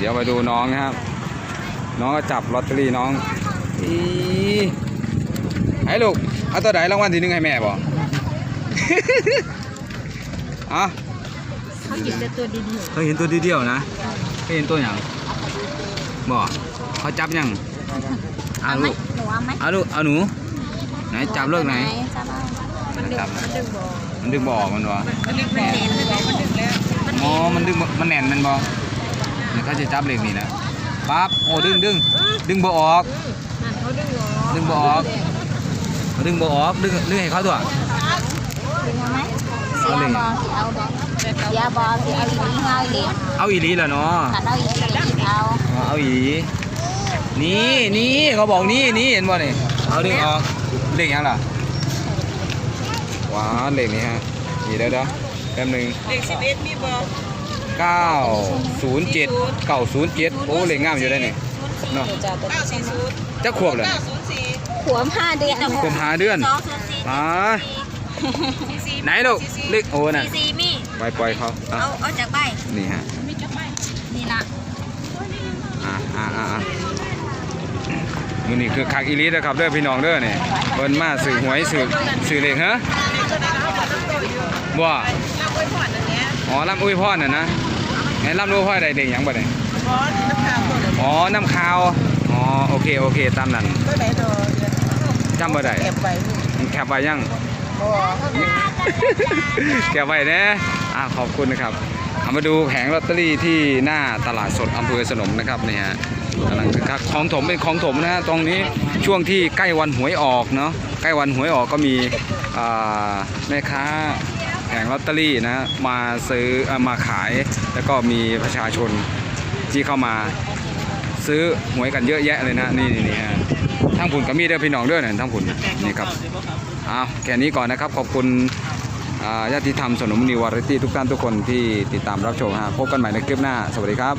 เดี๋ยวไปดูน้องนะครับ น้องก็จับลอตเตอรี่น้องอีไอ้ลูกเอาตัวไหนรางวัลที่หนึ่งให้แม่บ่อะเขาหยิบแต่ตัวดีเคยเห็นตัวเดียวๆนะเคยเห็นตัวอย่างบ่เขาจับยังๆเอาเอาไหมลูกหนูเอาไหมเอาลูกเอาหนูไหนจับเลือกไหนจับเอามันดึงมันดึงบอมันดึงบ่ออกมันวะมันดึงแน่นเลยมันดึงแล้วอ๋อมันดึงบ่มันแน่นมันบ่ เนี่ยเขาจะจับเหล็กนี่นะปั๊บโอ้ดึงดึงดึงบ่ออกนั่นเขาดึงบอดึงบ่ออกเขาดึงบ่ออกดึงดึงให้เขาตัวดึงเอาไหมเสียบอสิเอาบอเสียบอสิเอาอีหลีเอาอีหลีเอาอีหลีแล้วเนาะขัดเอาอีหลีเอาอ๋อเอาอีหลีนี่นี่เขาบอกนี่นี่เห็นบ่นี่เอาดึงออกเหล็กยังล่ะว้าเหล็กนี่ฮะนี่เดี๋ยวเดี๋ยวแป๊บหนึงเด็กสิบเอ็ดมีบอ เก้าศูนย์เจ็ดเก้าศูนย์เจ็ดโอ้เหล็กงามอยู่ได้นี่เนาะเก้าสี่ศูนย์จะขวบเลยเก้าศูนย์สี่หัวห้าเดือนขวบหาเดือนสองศูนย์สี่อ่าสี่สี่ไหนลูกเล็กโอ้น่ะสี่สี่มีปล่อยปล่อยเขาอะเอาเอาจากใบนี่ฮะนี่ละอ่าอ่าอ่าอ่ามือนี่คือคักอีลีนะครับเด้อพี่น้องเด้อนี่เพิ่นมาสื่อหวยสื่อสื่อเลขฮะบ่รับไว้ผ่อน อันเนี้ยอ๋อลำอุ้ยพ่อน่ะนะไงลำรู้พ่อได้เด็กหยังบ่เนี่ยบอสน้ำขาวตัวไหนอ๋อน้ำขาวอ๋อโอเคโอเคตามนั้นตัวไหนตัวจำบ่ได้เก็บไว้แคปไว้ยังบอเก็บไว้นะอ่าขอบคุณนะครับเอามาดูแผงลอตเตอรี่ที่หน้าตลาดสดอำเภอสนมนะครับนี่ฮะกำลังคึกคักของถมเป็นของถมนะฮะตรงนี้ช่วงที่ใกล้วันหวยออกเนาะใกล้วันหวยออกก็มีอ่าแม่ค้าแผง ลอตเตอรี่นะมาซื้อมาขาย แล้วก็มีประชาชนที่เข้ามาซื้อหวยกันเยอะแยะเลยนะนี่นี่ฮะทั้งผุนก็มีเด้อพี่น้องด้อเนี่ยทั้งผุนนี่ครับอ้าวแค่นี้ก่อนนะครับขอบคุณญาติธรรมสนมนิววาไรตี้ทุกท่านทุกคนที่ติดตามรับชมฮะพบกันใหม่ในคลิปหน้า สวัสดีครับ